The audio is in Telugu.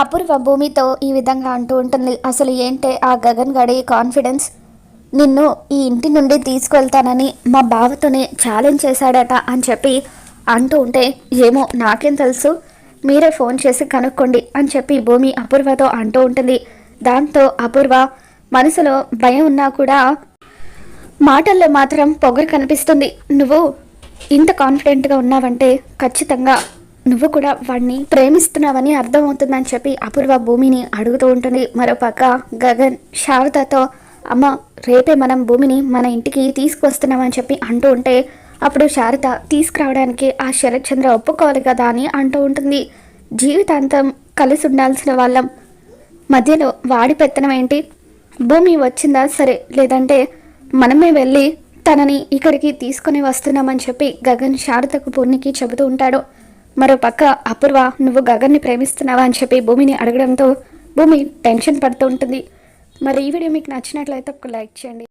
అపూర్వ భూమితో ఈ విధంగా అంటూ ఉంటుంది. అసలు ఏంటే ఆ గగన్ గడి కాన్ఫిడెన్స్? నిన్ను ఈ ఇంటి నుండి తీసుకెళ్తానని మా బావతోనే ఛాలెంజ్ చేశాడట అని చెప్పి అంటూ ఉంటే ఏమో నాకేం తెలుసు. మీరే ఫోన్ చేసి కనుక్కోండి అని చెప్పి భూమి అపూర్వతో అంటూ ఉంటుంది. దాంతో అపూర్వ మనసులో భయం ఉన్నా కూడా మాటల్లో మాత్రం పొగరు కనిపిస్తుంది. నువ్వు ఇంత కాన్ఫిడెంట్గా ఉన్నావంటే ఖచ్చితంగా నువ్వు కూడా వాడిని ప్రేమిస్తున్నావని అర్థమవుతుందని చెప్పి అపూర్వ భూమిని అడుగుతూ ఉంటుంది. మరోపక్క గగన్ శారదతో అమ్మ రేపే మనం భూమిని మన ఇంటికి తీసుకొస్తున్నామని చెప్పి అంటూ ఉంటే అప్పుడు శారద తీసుకురావడానికి ఆ శరత్చంద్ర ఒప్పుకోవాలి కదా అని అంటూ ఉంటుంది. జీవితాంతం కలిసి ఉండాల్సిన వాళ్ళం. మధ్యలో వాడి పెత్తనం ఏంటి? భూమి వచ్చిందా సరే లేదంటే మనమే వెళ్ళి తనని ఇక్కడికి తీసుకొని వస్తున్నామని చెప్పి గగన్ శారదకు పూర్ణికి చెబుతూ ఉంటాడు. మరో పక్క అపూర్వ నువ్వు గగన్ని ప్రేమిస్తున్నావా? అని చెప్పి భూమిని అడగడంతో భూమి టెన్షన్ పడుతూ ఉంటుంది. మరి ఈ వీడియో మీకు నచ్చినట్లయితే ఒక లైక్ చేయండి.